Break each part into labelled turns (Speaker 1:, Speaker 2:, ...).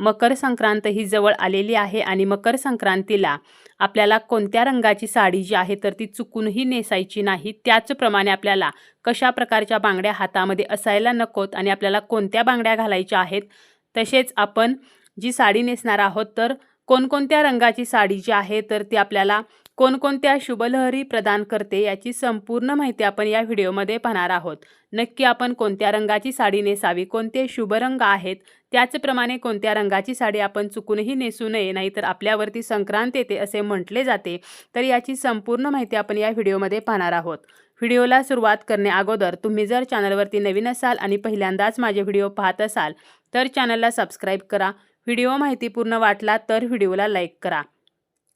Speaker 1: मकर संक्रांत ही जवळ आलेली आहे आणि मकर संक्रांतीला आपल्याला कोणत्या रंगाची साडी जी आहे तर ती चुकूनही नेसायची नाही त्याचप्रमाणे आपल्याला कशा प्रकारच्या बांगड्या हातामध्ये असायला नकोत आणि आपल्याला कोणत्या बांगड्या घालायच्या आहेत तसेच आपण जी साडी नेसणार आहोत तर कोणकोणत्या रंगाची साडी जी आहे तर ती आपल्याला कोणकोणत्या शुभलहरी प्रदान करते याची संपूर्ण माहिती आपण या व्हिडिओमध्ये पाहणार आहोत. नक्की आपण कोणत्या रंगाची साडी नेसावी कोणते शुभ रंग आहेत त्याचप्रमाणे कोणत्या रंगाची साडी आपण चुकूनही नेसू नये नाहीतर आपल्यावरती संक्रांत येते असे म्हटले जाते तर याची संपूर्ण माहिती आपण या व्हिडिओमध्ये पाहणार आहोत. व्हिडिओला सुरुवात करणे अगोदर तुम्ही जर चॅनलवरती नवीन असाल आणि पहिल्यांदाच माझे व्हिडिओ पाहत असाल तर चॅनलला सबस्क्राईब करा व्हिडिओ माहितीपूर्ण वाटला तर व्हिडिओला लाईक करा.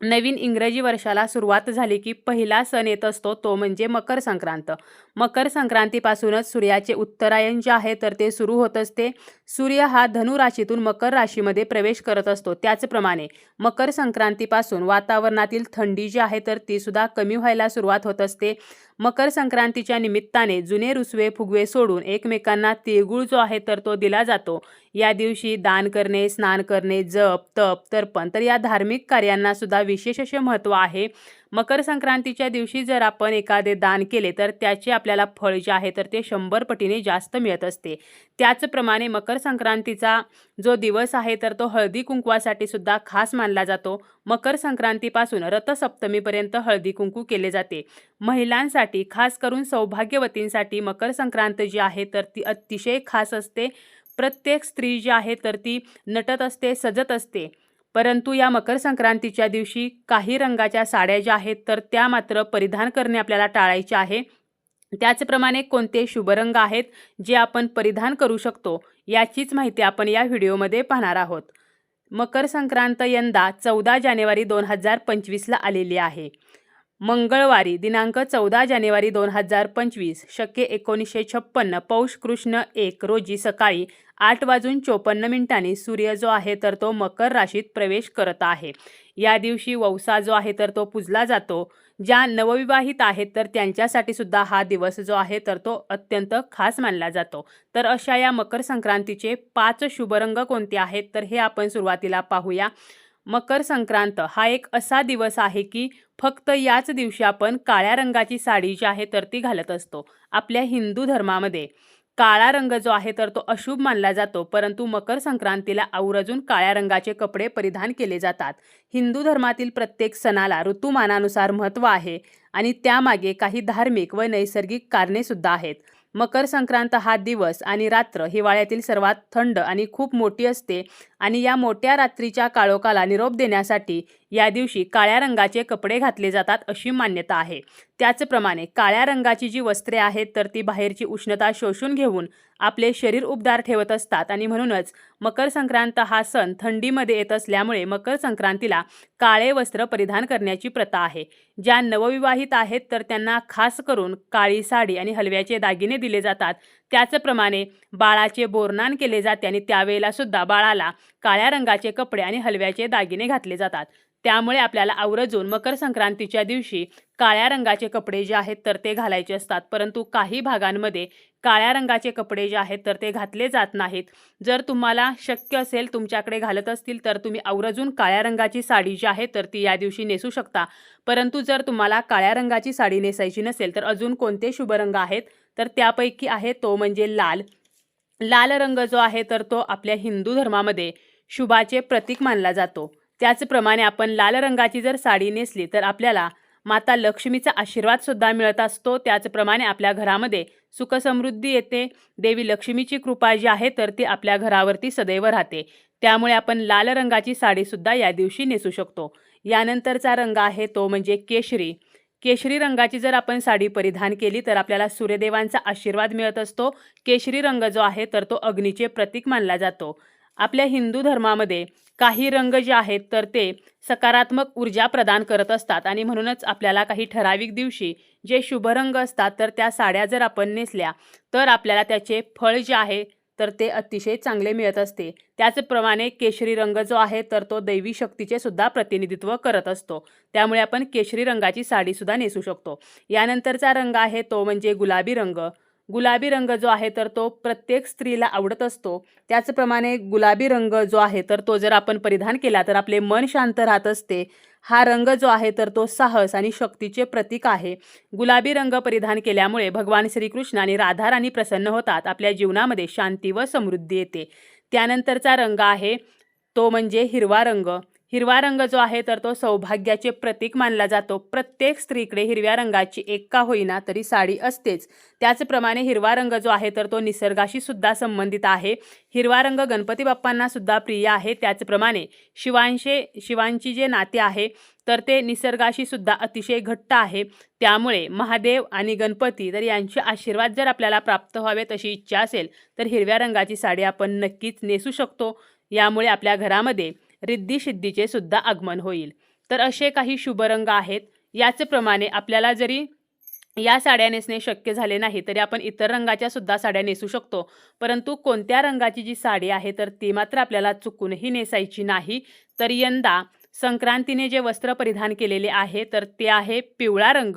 Speaker 1: नवीन इंग्रजी वर्षाला सुरुवात झाली की पहिला सण येत असतो तो म्हणजे मकर संक्रांत. मकर संक्रांतीपासूनच सूर्याचे उत्तरायण जे आहे तर ते सुरू होत असते. सूर्य हा धनु राशीतून मकर राशीमध्ये प्रवेश करत असतो. त्याचप्रमाणे मकर संक्रांतीपासून वातावरणातील थंडी जी आहे तर ती सुद्धा कमी व्हायला सुरुवात होत असते. मकर संक्रांतीच्या निमित्ताने जुने रुसवे फुगवे सोडून एकमेकांना तिळगुळ जो आहे तर तो दिला जातो. या दिवशी दान करणे स्नान करणे जप तप तर्पण. तर या धार्मिक कार्यांना सुद्धा विशेष असे महत्त्व आहे. मकर संक्रांतीच्या दिवशी जर आपण एखादे दान केले तर त्याचे आपल्याला फळ जे आहे तर ते शंभर पटीने जास्त मिळत असते. त्याचप्रमाणे मकर संक्रांतीचा जो दिवस आहे तर तो हळदी कुंकवासाठी सुद्धा खास मानला जातो. मकर संक्रांतीपासून रथसप्तमीपर्यंत हळदी कुंकू केले जाते. महिलांसाठी खास करून सौभाग्यवतींसाठी मकर संक्रांत जी आहे तर ती अतिशय खास असते. प्रत्येक स्त्री जी आहे तर ती नटत असते सजत असते. परंतु या मकर संक्रांतीच्या दिवशी काही रंगाच्या साड्या ज्या आहेत तर त्या मात्र परिधान करणे आपल्याला टाळायचे आहे. त्याचप्रमाणे कोणते शुभरंग आहेत जे आपण परिधान करू शकतो याचीच माहिती आपण या व्हिडिओमध्ये पाहणार आहोत. मकर संक्रांत यंदा चौदा जानेवारी दोन हजार पंचवीसला आलेली आहे. मंगळवारी दिनांक चौदा जानेवारी दोन हजार पंचवीस शक्य एकोणीसशे छप्पन्न पौष कृष्ण एक रोजी सकाळी आठ वाजून चोपन्न मिनिटांनी सूर्य जो आहे तर तो मकर राशीत प्रवेश करत आहे. या दिवशी वौसा जो आहे तर तो पूजला जातो. ज्या नवविवाहित आहेत तर त्यांच्यासाठी सुद्धा हा दिवस जो आहे तर तो अत्यंत खास मानला जातो. तर अशा या मकर संक्रांतीचे पाच शुभरंग कोणते आहेत? तर हे आपण सुरुवातीला पाहूया. मकर संक्रांत हा एक असा दिवस आहे की फक्त याच दिवशी आपण काळ्या रंगाची साडी जी आहे तर ती घालत असतो आपल्या हिंदू धर्मामध्ये. काळा रंग जो आहे तर तो अशुभ मानला जातो परंतु मकर संक्रांतीला आवर्जून काळ्या रंगाचे कपडे परिधान केले जातात. हिंदू धर्मातील प्रत्येक सणाला ऋतुमानानुसार महत्त्व आहे आणि त्यामागे काही धार्मिक व नैसर्गिक कारणे सुद्धा आहेत. मकर संक्रांत हा दिवस आणि रात्र हिवाळ्यातील सर्वात थंड आणि खूप मोठी असते आणि या मोठ्या रात्रीच्या काळोखाला निरोप देण्यासाठी या दिवशी काळ्या रंगाचे कपडे घातले जातात अशी मान्यता आहे. त्याचप्रमाणे काळ्या रंगाची जी वस्त्रे आहेत तर ती बाहेरची उष्णता शोषून घेऊन आपले शरीर उबदार ठेवत असतात. आणि म्हणूनच मकर संक्रांत हा सण थंडीमध्ये येत असल्यामुळे मकर संक्रांतीला काळे वस्त्र परिधान करण्याची प्रथा आहे. ज्या नवविवाहित आहेत तर त्यांना खास करून काळी साडी आणि हलव्याचे दागिने दिले जातात. त्याचप्रमाणे बाळाचे बोरनान केले जाते आणि त्यावेळेला सुद्धा बाळाला काळ्या रंगाचे कपडे आणि हलव्याचे दागिने घातले जातात. त्यामुळे आपल्याला आवर्जून मकर संक्रांतीच्या दिवशी काळ्या रंगाचे कपडे जे आहेत तर ते घालायचे असतात. परंतु काही भागांमध्ये काळ्या रंगाचे कपडे जे आहेत तर ते घातले जात नाहीत. जर तुम्हाला शक्य असेल तुमच्याकडे घालत असतील तर तुम्ही आवर्जून काळ्या रंगाची साडी जी आहे तर ती या दिवशी नेसू शकता. परंतु जर तुम्हाला काळ्या रंगाची साडी नेसायची नसेल तर अजून कोणते शुभ रंग आहेत? तर त्यापैकी आहे तो म्हणजे लाल. लाल रंग जो आहे तर तो आपल्या हिंदू धर्मामध्ये शुभाचे प्रतीक मानला जातो. त्याचप्रमाणे आपण लाल रंगाची जर साडी नेसली तर आपल्याला माता लक्ष्मीचा आशीर्वादसुद्धा मिळत असतो. त्याचप्रमाणे आपल्या घरामध्ये सुखसमृद्धी येते. देवी लक्ष्मीची कृपा जी आहे तर ती आपल्या घरावरती सदैव राहते. त्यामुळे आपण लाल रंगाची साडीसुद्धा या दिवशी नेसू शकतो. यानंतरचा रंग आहे तो म्हणजे केशरी. केशरी रंगाची जर आपण साडी परिधान केली तर आपल्याला सूर्यदेवांचा आशीर्वाद मिळत असतो. केशरी रंग जो आहे तर तो अग्नीचे प्रतीक मानला जातो. आपल्या हिंदू धर्मामध्ये काही रंग जे आहेत तर ते सकारात्मक ऊर्जा प्रदान करत असतात. आणि म्हणूनच आपल्याला काही ठराविक दिवशी जे शुभ रंग असतात तर त्या साड्या जर आपण नेसल्या तर आपल्याला त्याचे फळ जे आहे तर ते अतिशय चांगले मिळत असते. त्याचप्रमाणे केशरी रंग जो आहे तर तो दैवी शक्तीचे सुद्धा प्रतिनिधित्व करत असतो. त्यामुळे आपण केशरी रंगाची साडीसुद्धा नेसू शकतो. यानंतरचा रंग आहे तो म्हणजे गुलाबी रंग. गुलाबी रंग जो आहे तर तो प्रत्येक स्त्रीला आवडत असतो. त्याचप्रमाणे गुलाबी रंग जो आहे तर तो जर आपण परिधान केला तर आपले मन शांत राहत असते. हा रंग जो आहे तर तो साहस आणि शक्तीचे प्रतीक आहे. गुलाबी रंग परिधान केल्यामुळे भगवान श्रीकृष्ण आणि राधाराणी प्रसन्न होतात. आपल्या जीवनामध्ये शांती व समृद्धी येते. त्यानंतरचा रंग आहे तो म्हणजे हिरवा रंग. हिरवा रंग जो आहे तर तो सौभाग्याचे प्रतीक मानला जातो. प्रत्येक स्त्रीकडे हिरव्या रंगाची एक का होईना तरी साडी असतेच. त्याचप्रमाणे हिरवा रंग जो आहे तर तो निसर्गाशी सुद्धा संबंधित आहे. हिरवा रंग गणपती बाप्पांना सुद्धा प्रिय आहे. त्याचप्रमाणे शिवांशे शिवांची जे नाते आहे तर ते निसर्गाशी सुद्धा अतिशय घट्ट आहे. त्यामुळे महादेव आणि गणपती तर यांचे आशीर्वाद जर आपल्याला प्राप्त व्हावे तशी इच्छा असेल तर हिरव्या रंगाची साडी आपण नक्कीच नेसू शकतो. यामुळे आपल्या घरामध्ये रिद्धीसिद्धीचे सुद्धा आगमन होईल. तर असे काही शुभ रंग आहेत याचप्रमाणे आपल्याला जरी या साड्या नेसणे शक्य झाले नाही तरी आपण इतर रंगाच्या सुद्धा साड्या नेसू शकतो. परंतु कोणत्या रंगाची जी साडी आहे तर ती मात्र आपल्याला चुकूनही नेसायची नाही. तर यंदा संक्रांतीने जे वस्त्र परिधान केलेले आहे तर ते आहे पिवळा रंग.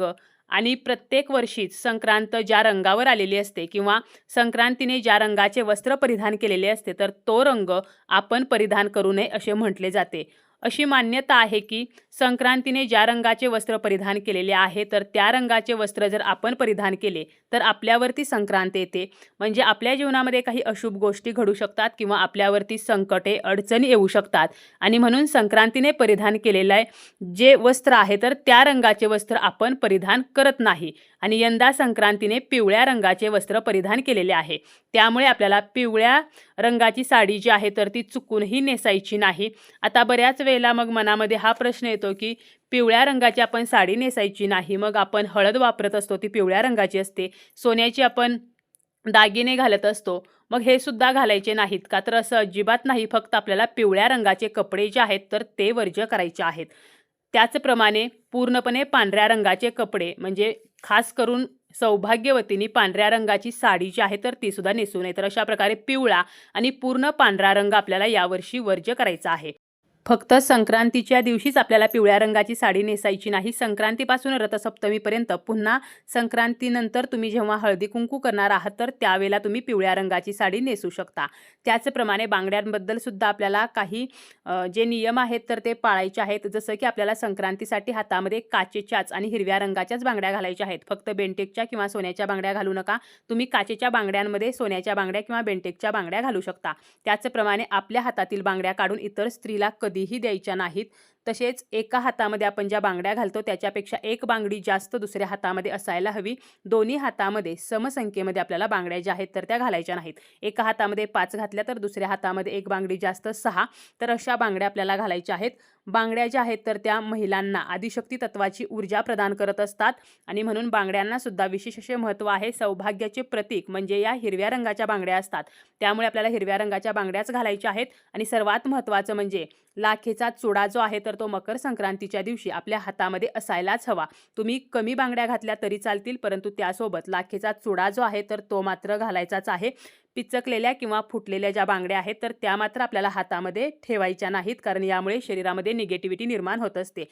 Speaker 1: आणि प्रत्येक वर्षीच संक्रांत ज्या रंगावर आलेली असते किंवा संक्रांतीने ज्या रंगाचे वस्त्र परिधान केलेले असते तर तो रंग आपण परिधान करू नये असे म्हटले जाते. अशी मान्यता आहे की संक्रांतीने ज्या रंगाचे वस्त्र परिधान केलेले आहे तर त्या रंगाचे वस्त्र जर आपण परिधान केले तर आपल्यावरती संक्रांत येते. म्हणजे आपल्या जीवनामध्ये काही अशुभ गोष्टी घडू शकतात किंवा आपल्यावरती संकटे अडचणी येऊ शकतात. आणि म्हणून संक्रांतीने परिधान केलेलं आहे जे वस्त्र आहे तर त्या रंगाचे वस्त्र आपण परिधान करत नाही. आणि यंदा संक्रांतीने पिवळ्या रंगाचे वस्त्र परिधान केलेले आहे. त्यामुळे आपल्याला पिवळ्या रंगाची साडी जी आहे तर ती चुकूनही नेसायची नाही. आता बऱ्याच वेळेला मग मनामध्ये हा प्रश्न येतो की पिवळ्या रंगाची आपण साडी नेसायची नाही मग आपण हळद वापरत असतो ती पिवळ्या रंगाची असते. सोन्याची आपण दागिने घालत असतो मग हे सुद्धा घालायचे नाहीत. का तर असं अजिबात नाही फक्त आपल्याला पिवळ्या रंगाचे कपडे जे आहेत तर ते वर्ज्य करायचे आहेत. त्याचप्रमाणे पूर्णपणे पांढऱ्या रंगाचे कपडे म्हणजे खास करून सौभाग्यवतीने पांढऱ्या रंगाची साडी जी आहे तर ती सुद्धा नेसू नये तर अशा प्रकारे पिवळा आणि पूर्ण पांढरा रंग आपल्याला यावर्षी वर्ज्य करायचा आहे. फक्त संक्रांतीच्या दिवशीच आपल्याला पिवळ्या रंगाची साडी नेसायची नाही. संक्रांतीपासून रथसप्तमीपर्यंत पुन्हा संक्रांतीनंतर तुम्ही जेव्हा हळदी कुंकू करणार आहात तर त्यावेळेला तुम्ही पिवळ्या रंगाची साडी नेसू शकता. त्याचप्रमाणे बांगड्यांबद्दल सुद्धा आपल्याला काही जे नियम आहेत तर ते पाळायचे आहेत. जसं की आपल्याला संक्रांतीसाठी हातामध्ये काचेच्याच आणि हिरव्या रंगाच्याच बांगड्या घालायच्या आहेत. फक्त बेंटेकच्या किंवा सोन्याच्या बांगड्या घालू नका. तुम्ही काचेच्या बांगड्यांमध्ये सोन्याच्या बांगड्या किंवा बेंटेकच्या बांगड्या घालू शकता. त्याचप्रमाणे आपल्या हातातील बांगड्या काढून इतर स्त्रीला कधीही द्यायच्या नाहीत. तसेच एका हातामध्ये आपण ज्या बांगड्या घालतो त्याच्यापेक्षा एक बांगडी जास्त दुसऱ्या हातामध्ये असायला हवी. दोन्ही हातामध्ये समसंख्येमध्ये आपल्याला बांगड्या ज्या आहेत तर त्या घालायच्या नाहीत. एका हातामध्ये पाच घातल्या तर दुसऱ्या हातामध्ये एक बांगडी जास्त सहा. तर अशा बांगड्या आपल्याला घालायच्या आहेत. बांगड्या ज्या आहेत तर त्या महिलांना आदिशक्ती तत्वाची ऊर्जा प्रदान करत असतात. आणि म्हणून बांगड्यांना सुद्धा विशेष असे महत्त्व आहे. सौभाग्याचे प्रतीक म्हणजे या हिरव्या रंगाच्या बांगड्या असतात. त्यामुळे आपल्याला हिरव्या रंगाच्या बांगड्याच घालायच्या आहेत. आणि सर्वात महत्त्वाचं म्हणजे लाखेचा चुडा जो आहे तर तो मकर संक्रांतीच्या दिवशी आपल्या हातामध्ये असायलाच हवा. तुम्ही कमी बांगड्या घातल्या तरी चालतील परंतु त्यासोबत लाखेचा चुडा जो आहे तर तो मात्र घालायचाच आहे. पिचकलेल्या किंवा फुटलेल्या ज्या बांगड्या आहेत तर त्या मात्र आपल्याला हातामध्ये ठेवायच्या नाहीत कारण यामुळे शरीरामध्ये निगेटिव्हिटी निर्माण होत असते.